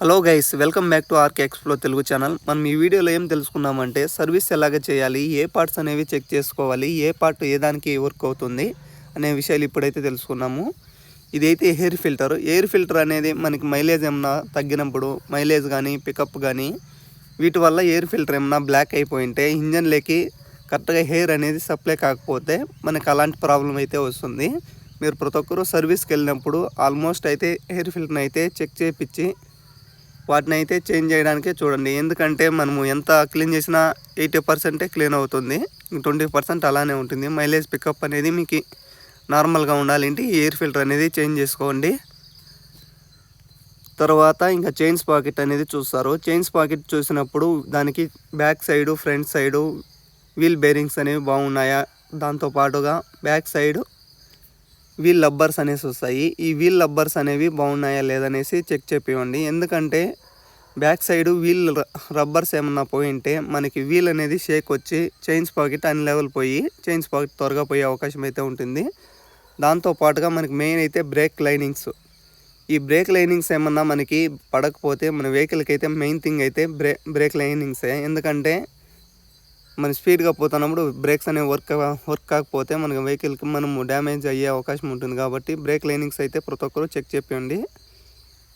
Hello guys welcome back to RK Explo Telugu channel మనం ఈ వీడియోలో ఏం తెలుసుకున్నామంటే సర్వీస్ ఎలాగ చేయాలి ఏ పార్ట్స్ అనేవి చెక్ చేసుకోవాలి ఏ పార్ట్ ఏ దానికి వర్క్ అవుతుంది అనే విషయాలు ఇప్పుడైతే తెలుసుకున్నాము. ఇదైతే ఎయిర్ ఫిల్టర్ ఎయిర్ ఫిల్టర్ అనేది మనకి మైలేజ్ ఏమన్నా తగ్గినప్పుడు మైలేజ్ కానీ పికప్ కానీ వీటి వల్ల ఎయిర్ ఫిల్టర్ ఏమన్నా బ్లాక్ అయిపోయింటే ఇంజన్లోకి కరెక్ట్గా హెయిర్ అనేది సప్లై కాకపోతే మనకు అలాంటి ప్రాబ్లం అయితే వస్తుంది. మీరు ప్రతి ఒక్కరూ సర్వీస్కి వెళ్ళినప్పుడు ఆల్మోస్ట్ అయితే ఎయిర్ ఫిల్టర్ని అయితే చెక్ చేయించి వాటిని అయితే చేంజ్ చేయడానికే చూడండి. ఎందుకంటే మనము ఎంత క్లీన్ చేసినా ఎయిటీ పర్సెంటే క్లీన్ అవుతుంది. ట్వంటీ పర్సెంట్ అలానే ఉంటుంది. మైలేజ్ పికప్ అనేది మీకు నార్మల్గా ఉండాలంటే ఎయిర్ ఫిల్టర్ అనేది చేంజ్ చేసుకోండి. తర్వాత ఇంకా చైన్స్ పాకెట్ అనేది చూస్తారు. చైన్స్ పాకెట్ చూసినప్పుడు దానికి back side front side wheel bearings అనేవి బాగున్నాయా? దాంతో పాటుగా బ్యాక్ సైడ్ వీల్ లబ్బర్స్ అనేసి వస్తాయి. ఈ వీల్ లబ్బర్స్ అనేవి బాగున్నాయా లేదనేసి చెక్ చెప్పివ్వండి ఎందుకంటే బ్యాక్ సైడ్ వీల్ రబ్బర్స్ ఏమన్నా పోయింటే మనకి వీల్ అనేది షేక్ వచ్చి చైన్స్ పాకెట్ అన్ని లెవెల్ పోయి చైన్స్ పాకెట్ త్వరగా పోయే అవకాశం అయితే ఉంటుంది. దాంతో పాటుగా మనకి మెయిన్ అయితే బ్రేక్ లైనింగ్స్. ఈ బ్రేక్ లైనింగ్స్ ఏమన్నా మనకి పడకపోతే మన వెహికల్కి అయితే మెయిన్ థింగ్ అయితే బ్రే బ్రేక్ లైనింగ్సే. ఎందుకంటే మనం స్పీడ్గా పోతున్నప్పుడు బ్రేక్స్ అనేవి వర్క్ వర్క్ కాకపోతే మనకి వెహికల్కి మనం డ్యామేజ్ అయ్యే అవకాశం ఉంటుంది కాబట్టి బ్రేక్ లైనింగ్స్ అయితే ప్రతి ఒక్కరు చెక్ చెప్పండి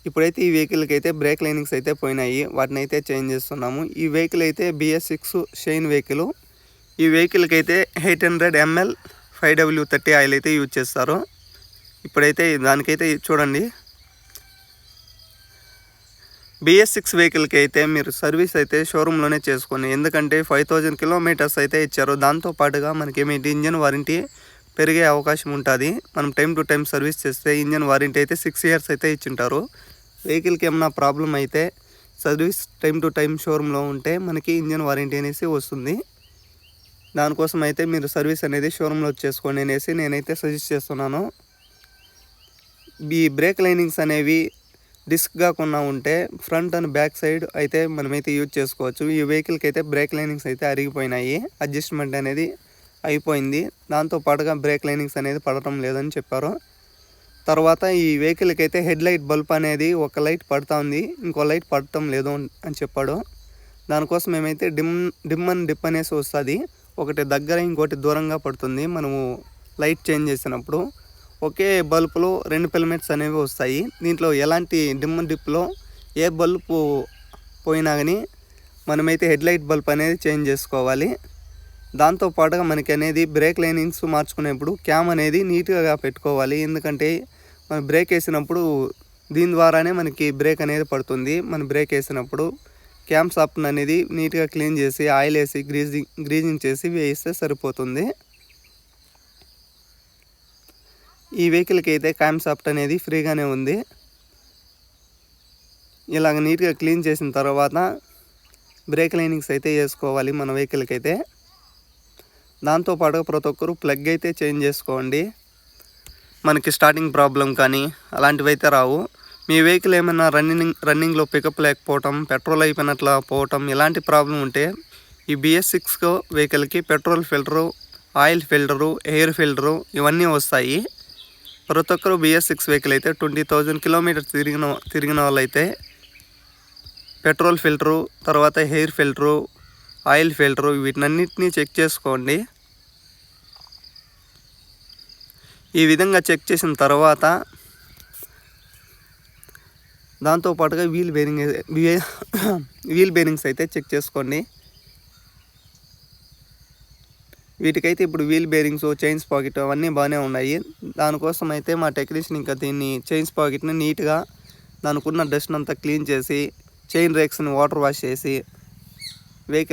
ఇప్పుడైతే ఈ వెహికల్కి అయితే బ్రేక్ లైనింగ్స్ అయితే పోయినాయి. వాటిని అయితే చేంజ్ చేస్తున్నాము. ఈ వెహికల్ అయితే బిఎస్ సిక్స్ షైన్ వెహికల్. ఈ వెహికల్కి అయితే eight hundred ML five W thirty oil అయితే యూజ్ చేస్తారు. ఇప్పుడైతే దానికైతే చూడండి. బిఎస్ సిక్స్ వెహికల్కి అయితే మీరు సర్వీస్ అయితే షోరూంలోనే చేసుకోండి ఎందుకంటే ఫైవ్ థౌజండ్ కిలోమీటర్స్ అయితే ఇచ్చారు. దాంతో పాటుగా మనకి ఏమిటి ఇంజన్ వారంటీ పెరిగే అవకాశం ఉంటుంది. మనం టైం టు టైం సర్వీస్ చేస్తే ఇంజన్ వారంటీ అయితే సిక్స్ ఇయర్స్ అయితే ఇచ్చింటారు. వెహికల్కి ఏమైనా ప్రాబ్లం అయితే సర్వీస్ టైం టు టైం షోరూంలో ఉంటే మనకి ఇంజన్ వారంటీ అనేసి వస్తుంది. దానికోసం అయితే మీరు సర్వీస్ అనేది షోరూంలో చేసుకోండి అనేసి నేనైతే సజెస్ట్ చేస్తున్నాను. ఈ బ్రేక్ లైనింగ్స్ అనేవి డిస్క్గా కొన్నా ఉంటే ఫ్రంట్ అండ్ బ్యాక్ సైడ్ అయితే మనమైతే యూజ్ చేసుకోవచ్చు. ఈ వెహికల్కి అయితే బ్రేక్ లైనింగ్స్ అయితే అరిగిపోయినాయి. అడ్జస్ట్మెంట్ అనేది అయిపోయింది. దాంతో పాటుగా బ్రేక్ లైనింగ్స్ అనేది పడటం లేదని చెప్పారు. తర్వాత ఈ వెహికల్కి అయితే హెడ్ లైట్ బల్బ్ అనేది ఒక లైట్ పడుతూ ఉంది. ఇంకో లైట్ పడటం లేదు అని చెప్పాడు. దానికోసం మేమైతే డిమ్ డిమ్ అండ్ డిప్ అనేసి వస్తుంది. ఒకటి దగ్గర ఇంకోటి దూరంగా పడుతుంది. మనము లైట్ చేంజ్ చేసినప్పుడు ఒకే బల్బులో రెండు ఫిలమెంట్స్ అనేవి వస్తాయి. దీంట్లో ఎలాంటి డిమ్ డిప్లో ఏ బల్బు పోయినా కానీ మనమైతే హెడ్ లైట్ బల్బ్ అనేది చేంజ్ చేసుకోవాలి. దాంతో పాటుగా మనకి అనేది బ్రేక్ లైనింగ్స్ మార్చుకునేప్పుడు క్యామ్ అనేది నీట్గా పెట్టుకోవాలి. ఎందుకంటే మనం బ్రేక్ వేసినప్పుడు దీని ద్వారానే మనకి బ్రేక్ అనేది పడుతుంది. మనం బ్రేక్ వేసినప్పుడు క్యామ్ సాఫ్ట్ అనేది నీట్గా క్లీన్ చేసి ఆయిల్ వేసి గ్రీజింగ్ గ్రీజింగ్ చేసి వేయిస్తే సరిపోతుంది. ఈ వెహికల్కి అయితే క్యామ్ సాఫ్ట్ అనేది ఫ్రీగానే ఉంది. ఇలాగ నీట్గా క్లీన్ చేసిన తర్వాత బ్రేక్ లైనింగ్స్ అయితే వేసుకోవాలి మన వెహికల్కి అయితే దాంతోపాటుగా ప్రతి ఒక్కరు ప్లగ్ అయితే చేంజ్ చేసుకోండి. మనకి స్టార్టింగ్ ప్రాబ్లం కానీ అలాంటివి అయితే రావు. మీ వెహికల్ ఏమైనా రన్నింగ్ రన్నింగ్లో పికప్ లేకపోవటం పెట్రోల్ అయిపోయినట్ల పోవటం ఇలాంటి ప్రాబ్లం ఉంటే ఈ బిఎస్ సిక్స్ వెహికల్కి petrol filter oil filter air filter ఇవన్నీ వస్తాయి. ప్రతి ఒక్కరు బిఎస్ సిక్స్ వెహికల్ అయితే ట్వంటీ థౌజండ్ కిలోమీటర్స్ తిరిగిన తిరిగిన వాళ్ళైతే పెట్రోల్ ఫిల్టరు తర్వాత హెయిర్ ఫిల్టరు ఆయిల్ ఫిల్టరు వీటినన్నింటినీ చెక్ చేసుకోండి. ఈ విధంగా చెక్ చేసిన తర్వాత దాంతోపాటుగా వీల్ బేరింగ్ వీల్ బేరింగ్స్ అయితే చెక్ చేసుకోండి. వీటికైతే ఇప్పుడు వీల్ బేరింగ్స్ చైన్స్ పాకెట్ అవన్నీ బాగానే ఉన్నాయి. దానికోసం అయితే మా టెక్నీషియన్ ఇంకా దీన్ని చైన్స్ పాకెట్ని నీట్గా దానికి ఉన్న డస్ట్ అంతా క్లీన్ చేసి చైన్ రేక్స్ని వాటర్ వాష్ చేసి వెహికల్